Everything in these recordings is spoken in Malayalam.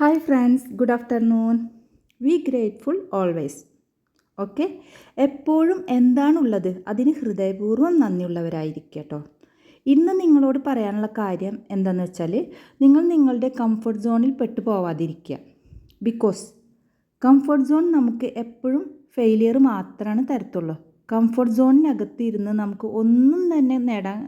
Hi friends good afternoon we grateful always okay എപ്പോഴും എന്താണുള്ളത്? അതിന് ഹൃദയപൂർവം നന്ദിയുള്ളവരായിരിക്കും കേട്ടോ ഇന്ന് നിങ്ങളോട് പറയാനുള്ള കാര്യം എന്താണെന്ന് വെച്ചാൽ നിങ്ങൾ നിങ്ങളുടെ കംഫർട്ട് സോണിൽ പെട്ടു പോവാതിരിക്കുക. ബിക്കോസ് കംഫർട്ട് സോൺ നമുക്ക് എപ്പോഴും ഫെയിലിയർ മാത്രമാണ് തരത്തുള്ളൂ. കംഫർട്ട് സോണിനകത്ത് ഇരുന്ന് നമുക്ക് ഒന്നും തന്നെ നേടാൻ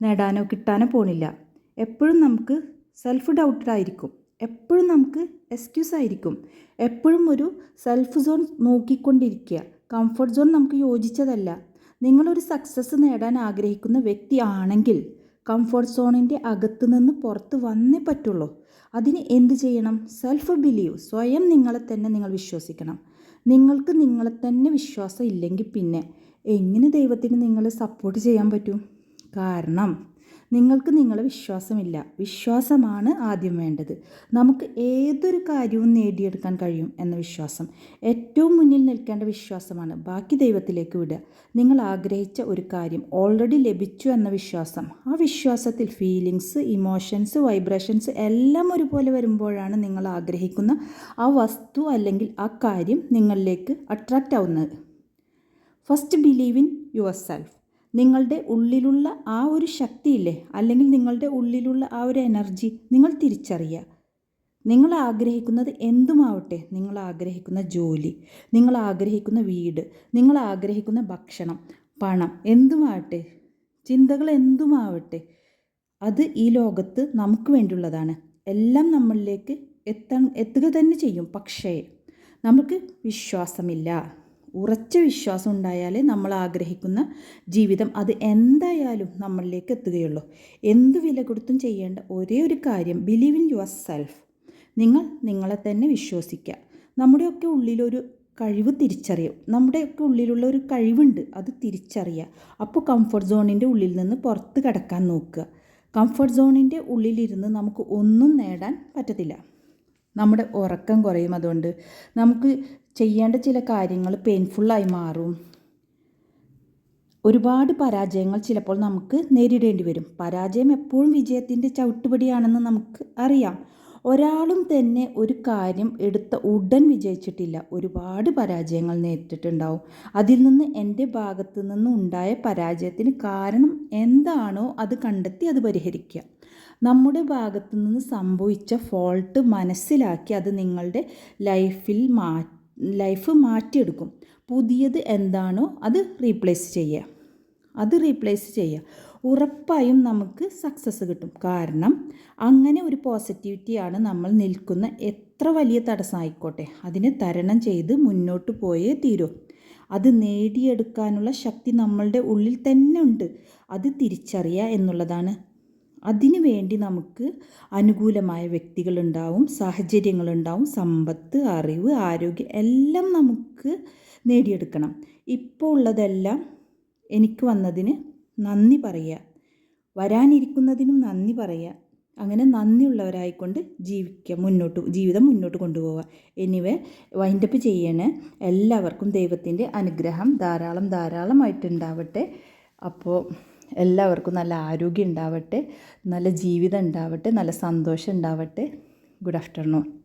നേടാനോ കിട്ടാനോ പോണില്ല. എപ്പോഴും നമുക്ക് സെൽഫ് ഡൗട്ടഡായിരിക്കും എപ്പോഴും നമുക്ക് എക്സ്ക്യൂസ് ആയിരിക്കും. എപ്പോഴും ഒരു സെൽഫ് സോൺ നോക്കിക്കൊണ്ടിരിക്കുക. കംഫർട്ട് സോൺ നമുക്ക് യോജിച്ചതല്ല. നിങ്ങളൊരു സക്സസ് നേടാൻ ആഗ്രഹിക്കുന്ന വ്യക്തി ആണെങ്കിൽ കംഫർട്ട് സോണിന്റെ അകത്തു നിന്ന് പുറത്ത് വന്നേ പറ്റുള്ളൂ. അതിന് എന്ത് ചെയ്യണം? സെൽഫ് ബിലീവ് സ്വയം നിങ്ങളെ തന്നെ നിങ്ങൾ വിശ്വസിക്കണം. നിങ്ങൾക്ക് നിങ്ങളെ തന്നെ വിശ്വാസം ഇല്ലെങ്കിൽ പിന്നെ എങ്ങനെ ദൈവത്തിന് നിങ്ങളെ സപ്പോർട്ട് ചെയ്യാൻ പറ്റും? കാരണം നിങ്ങൾക്ക് നിങ്ങളെ വിശ്വാസമില്ല. വിശ്വാസമാണ് ആദ്യം വേണ്ടത്. നമുക്ക് ഏതൊരു കാര്യവും നേടിയെടുക്കാൻ കഴിയും എന്ന വിശ്വാസം. ഏറ്റവും മുന്നിൽ നിൽക്കേണ്ട വിശ്വാസമാണ് ബാക്കി ദൈവത്തിലേക്ക് വിടുക. നിങ്ങൾ ആഗ്രഹിച്ച ഒരു കാര്യം ഓൾറെഡി ലഭിച്ചു എന്ന വിശ്വാസം. ആ വിശ്വാസത്തിൽ ഫീലിങ്സ് ഇമോഷൻസ് വൈബ്രേഷൻസ് എല്ലാം ഒരുപോലെ വരുമ്പോഴാണ് നിങ്ങൾ ആഗ്രഹിക്കുന്ന ആ വസ്തു അല്ലെങ്കിൽ ആ കാര്യം നിങ്ങളിലേക്ക് അട്രാക്റ്റ് ആവുന്നത്. First believe in yourself നിങ്ങളുടെ ഉള്ളിലുള്ള ആ ഒരു ശക്തിയില്ലേ? അല്ലെങ്കിൽ നിങ്ങളുടെ ഉള്ളിലുള്ള ആ ഒരു എനർജി നിങ്ങൾ തിരിച്ചറിയുക. നിങ്ങൾ ആഗ്രഹിക്കുന്നത് എന്തുമാവട്ടെ? നിങ്ങൾ ആഗ്രഹിക്കുന്ന ജോലി നിങ്ങൾ ആഗ്രഹിക്കുന്ന വീട് നിങ്ങൾ ആഗ്രഹിക്കുന്ന ഭക്ഷണം പണം എന്തുമാവട്ടെ? ചിന്തകൾ എന്തുമാവട്ടെ? അത് ഈ ലോകത്ത് നമുക്ക് വേണ്ടിയുള്ളതാണ്. എല്ലാം നമ്മളിലേക്ക് എത്താൻ എത്തുക തന്നെ ചെയ്യും. പക്ഷേ നമുക്ക് വിശ്വാസമില്ല. ഉറച്ച വിശ്വാസം ഉണ്ടായാലേ നമ്മൾ ആഗ്രഹിക്കുന്ന ജീവിതം അത് എന്തായാലും നമ്മളിലേക്ക് എത്തുകയുള്ളൂ. എന്ത് വില കൊടുത്തും ചെയ്യേണ്ട ഒരേ ഒരു കാര്യം ബിലീവ് ഇൻ യുവർ സെൽഫ് നിങ്ങൾ നിങ്ങളെ തന്നെ വിശ്വസിക്കുക. നമ്മുടെയൊക്കെ ഉള്ളിലൊരു കഴിവ് തിരിച്ചറിയും. നമ്മുടെയൊക്കെ ഉള്ളിലുള്ള ഒരു കഴിവുണ്ട് അത് തിരിച്ചറിയുക. അപ്പോൾ കംഫർട്ട് സോണിന്റെ ഉള്ളിൽ നിന്ന് പുറത്ത് കിടക്കാൻ നോക്കുക. കംഫർട്ട് സോണിന്റെ ഉള്ളിലിരുന്ന് നമുക്ക് ഒന്നും നേടാൻ പറ്റത്തില്ല. നമ്മുടെ ഉറക്കം കുറയും അതുകൊണ്ട്. നമുക്ക് ചെയ്യേണ്ട ചില കാര്യങ്ങൾ പെയിൻഫുള്ളായി മാറും. ഒരുപാട് പരാജയങ്ങൾ ചിലപ്പോൾ നമുക്ക് നേരിടേണ്ടി വരും. പരാജയം എപ്പോഴും വിജയത്തിന്റെ ചവിട്ടുപടിയാണെന്ന് നമുക്ക് അറിയാം. ഒരാളും തന്നെ ഒരു കാര്യം എടുത്ത ഉടൻ വിജയിച്ചിട്ടില്ല. ഒരുപാട് പരാജയങ്ങൾ നേരിട്ടിട്ടുണ്ടാവും. അതിൽ നിന്ന് എന്റെ ഭാഗത്തു നിന്ന് ഉണ്ടായ പരാജയത്തിന് കാരണം എന്താണോ അത് കണ്ടെത്തി അത് പരിഹരിക്കുക. നമ്മുടെ ഭാഗത്തു നിന്ന് സംഭവിച്ച ഫോൾട്ട് മനസ്സിലാക്കി അത് നിങ്ങളുടെ ലൈഫിൽ മാ ലൈഫ് മാറ്റിയെടുക്കും. പുതിയത് എന്താണോ അത് റീപ്ലേസ് ചെയ്യുക. അത് റീപ്ലേസ് ചെയ്യുക. ഉറപ്പായും നമുക്ക് സക്സസ് കിട്ടും. കാരണം അങ്ങനെ ഒരു പോസിറ്റിവിറ്റിയാണ് നമ്മൾ നിൽക്കുന്ന എത്ര വലിയ തടസ്സമായിക്കോട്ടെ. അതിനെ തരണം ചെയ്ത് മുന്നോട്ട് പോയേ തീരൂ. അത് നേടിയെടുക്കാനുള്ള ശക്തി നമ്മളുടെ ഉള്ളിൽ തന്നെ ഉണ്ട്. അത് തിരിച്ചറിയുക എന്നുള്ളതാണ് അതിനു വേണ്ടി നമുക്ക് അനുകൂലമായ വ്യക്തികളുണ്ടാവും സാഹചര്യങ്ങളുണ്ടാവും സമ്പത്ത് അറിവ് ആരോഗ്യം എല്ലാം നമുക്ക് നേടിയെടുക്കണം. ഇപ്പോൾ ഉള്ളതെല്ലാം എനിക്ക് വന്നതിന് നന്ദി പറയുക. വരാനിരിക്കുന്നതിനും നന്ദി പറയുക. അങ്ങനെ നന്ദിയുള്ളവരായിക്കൊണ്ട് ജീവിക്കുക മുന്നോട്ട് ജീവിതം മുന്നോട്ട് കൊണ്ടുപോവുക. എന്നിവ വൈൻഡപ്പ് ചെയ്യണ. എല്ലാവർക്കും ദൈവത്തിന്റെ അനുഗ്രഹം ധാരാളം ധാരാളമായിട്ടുണ്ടാവട്ടെ. അപ്പോൾ എല്ലാവർക്കും നല്ല ആരോഗ്യം ഉണ്ടാവട്ടെ നല്ല ജീവിതം ഉണ്ടാവട്ടെ നല്ല സന്തോഷം ഉണ്ടാവട്ടെ. Good afternoon